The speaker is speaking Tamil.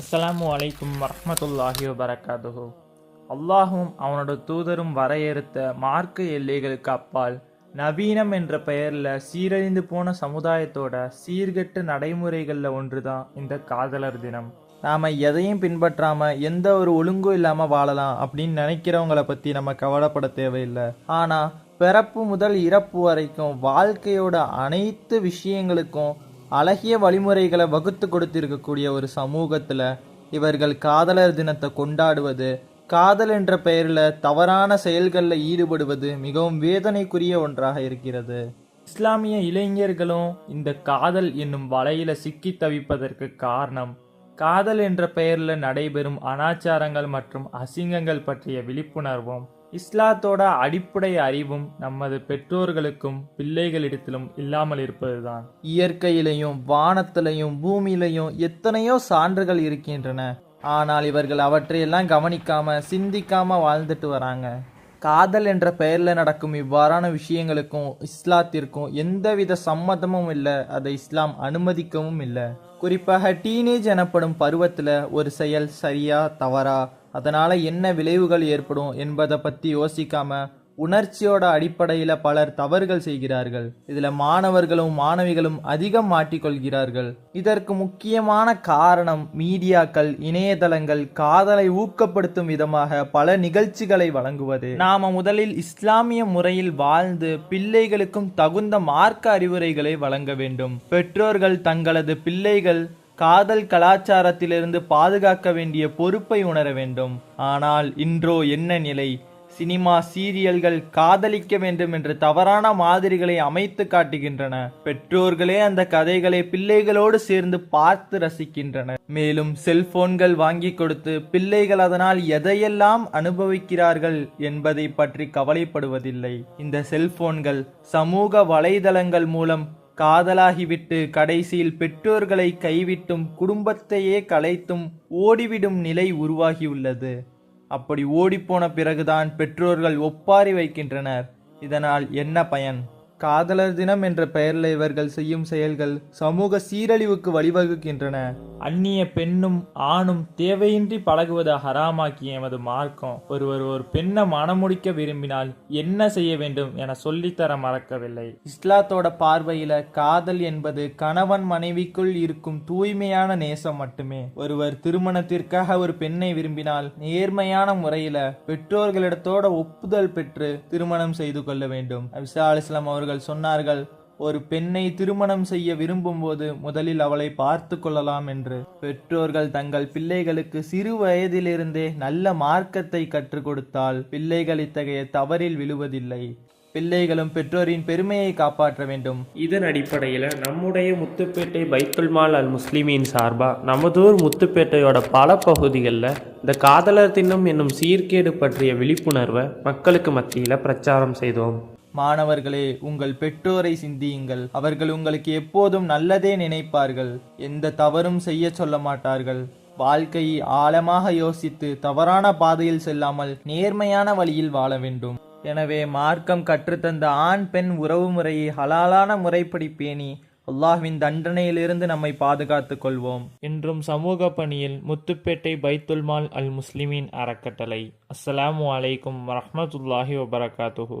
அஸ்ஸலாமு அலைக்கும் வரமத்துல்லாஹி வபரகாதுஹு. அல்லாஹும் அவனோட தூதரும் வரையறுத்த மார்க்க எல்லைகளுக்கு அப்பால் நவீனம் என்ற பெயரில் சீரழிந்து போன சமுதாயத்தோட சீர்கெட்ட ஒன்று தான் இந்த காதலர் தினம். நாம் எதையும் பின்பற்றாமல் எந்த ஒரு ஒழுங்கும் இல்லாமல் வாழலாம் அப்படின்னு நினைக்கிறவங்கள பற்றி நம்ம கவலைப்பட தேவையில்லை. ஆனால் பிறப்பு முதல் இறப்பு வரைக்கும் வாழ்க்கையோட அனைத்து விஷயங்களுக்கும் அழகிய வழிமுறைகளை வகுத்து கொடுத்திருக்கக்கூடிய ஒரு சமூகத்தில் இவர்கள் காதலர் தினத்தை கொண்டாடுவது காதல் என்ற பெயரில் தவறான செயல்களில் ஈடுபடுவது மிகவும் வேதனைக்குரிய ஒன்றாக இருக்கிறது. இஸ்லாமிய இளைஞர்களும் இந்த காதல் என்னும் வலையில சிக்கி தவிப்பதற்கு காரணம் காதல் என்ற பெயரில் நடைபெறும் அனாச்சாரங்கள் மற்றும் அசிங்கங்கள் பற்றிய விழிப்புணர்வும் இஸ்லாத்தோட அடிப்படை அறிவும் நமது பெற்றோர்களுக்கும் பிள்ளைகளிடத்திலும் இல்லாமல் இருப்பதுதான். இயற்கையிலையும் வானத்திலையும் பூமியிலையும் எத்தனையோ சான்றுகள் இருக்கின்றன. ஆனால் இவர்கள் அவற்றையெல்லாம் கவனிக்காம சிந்திக்காம வாழ்ந்துட்டு வராங்க. காதல் என்ற பெயர்ல நடக்கும் இவ்வாறான விஷயங்களுக்கும் இஸ்லாத்திற்கும் எந்தவித சம்மதமும் இல்லை. அதை இஸ்லாம் அனுமதிக்கவும் இல்லை. குறிப்பாக டீனேஜ் எனப்படும் பருவத்தில் ஒரு செயல் சரியா தவறா அதனால் என்ன விளைவுகள் ஏற்படும் என்பதை பற்றி யோசிக்காமல் உணர்ச்சியோட அடிப்படையில் பலர் தவறுகள் செய்கிறார்கள். இதில் மாணவர்களும் மாணவிகளும் அதிகம் மாட்டிக்கொள்கிறார்கள். இதற்கு முக்கியமான காரணம் மீடியாக்கள் இணையதளங்கள் காதலை ஊக்கப்படுத்தும் விதமாக பல நிகழ்ச்சிகளை வழங்குவது. நாம முதலில் இஸ்லாமிய முறையில் வாழ்ந்து பிள்ளைகளுக்கும் தகுந்த மார்க்க அறிவுரைகளை வழங்க வேண்டும். பெற்றோர்கள் தங்களது பிள்ளைகள் காதல் கலாச்சாரத்திலிருந்து பாதுகாக்க வேண்டிய பொறுப்பை உணர வேண்டும். ஆனால் இன்றோ என்ன நிலை? சினிமா சீரியல்கள் காதலிக்க வேண்டும் என்ற தவறான மாதிரிகளை அமைத்து காட்டுகின்றன. பெற்றோர்களே அந்த கதைகளை பிள்ளைகளோடு சேர்ந்து பார்த்து ரசிக்கின்றனர். மேலும் செல்போன்கள் வாங்கி கொடுத்து பிள்ளைகள் அதனால் எதையெல்லாம் அனுபவிக்கிறார்கள் என்பதை பற்றி கவலைப்படுவதில்லை. இந்த செல்போன்கள் சமூக வலைதளங்கள் மூலம் காதலாகிவிட்டு கடைசியில் பெற்றோர்களை கைவிட்டும் குடும்பத்தையே கலைத்தும் ஓடிவிடும் நிலை உருவாகியுள்ளது. அப்படி ஓடிப்போன பிறகுதான் பெற்றோர்கள் ஒப்பாரி வைக்கின்றனர். இதனால் என்ன பயன்? காதலர் தினம் என்ற பெயரில் இவர்கள் செய்யும் செயல்கள் சமூக சீரழிவுக்கு வழிவகுக்கின்றன. அந்நிய பெண்ணும் ஆணும் தேவையின்றி பழகுவதை ஹராமாக்கிய எமது மார்க்கம். ஒருவர் ஒரு பெண்ணை மணமுடிக்க விரும்பினால் என்ன செய்ய வேண்டும் என சொல்லித்தர மறக்கவில்லை. இஸ்லாத்தோட பார்வையில காதல் என்பது கணவன் மனைவிக்குள் இருக்கும் தூய்மையான நேசம் மட்டுமே. ஒருவர் திருமணத்திற்காக ஒரு பெண்ணை விரும்பினால் நேர்மையான முறையில பெற்றோர்களிடத்தோட ஒப்புதல் பெற்று திருமணம் செய்து கொள்ள வேண்டும். அபிசா அலிஸ்லாம் அவர்கள் சொன்னார்கள் ஒரு பெண்ணை திருமணம் செய்ய விரும்பும்போது முதலில் அவளை பார்த்து கொள்ளலாம் என்று. பெற்றோர்கள் தங்கள் பிள்ளைகளுக்கு சிறு வயதிலிருந்தே நல்ல மார்க்கத்தை கற்றுக் கொடுத்தால் பிள்ளைகள் இத்தகைய தவறில் விழுவதில்லை. பிள்ளைகளும் பெற்றோரின் பெருமையை காப்பாற்ற வேண்டும். இதன் அடிப்படையில் நம்முடைய முத்துப்பேட்டை பைத்துல் மால் அல் முஸ்லிமின் சார்பாக நமதூர் முத்துப்பேட்டையோட பல பகுதிகளில் இந்த காதலர் தின்னம் என்னும் சீர்கேடு பற்றிய விழிப்புணர்வை மக்களுக்கு மத்தியில் பிரச்சாரம் செய்தோம். மாணவர்களே உங்கள் பெற்றோரை சிந்தியுங்கள். அவர்கள் உங்களுக்கு எப்போதும் நல்லதே நினைப்பார்கள். எந்த தவறும் செய்ய சொல்ல மாட்டார்கள் வாழ்க்கையை ஆழமாக யோசித்து தவறான பாதையில் செல்லாமல் நேர்மையான வழியில் வாழ வேண்டும். எனவே மார்க்கம் கற்றுத்தந்த ஆண் பெண் உறவு முறையை ஹலாலான முறைப்படி பேணி அல்லாஹ்வின் தண்டனையிலிருந்து நம்மை பாதுகாத்துக் கொள்வோம். என்றும் சமூக பணியில் முத்துப்பேட்டை பைத்துல்மால் அல் முஸ்லிமின் அறக்கட்டளை. அஸ்ஸலாமு அலைக்கும் வரமத்துல்லாஹி வபரகாத்துஹு.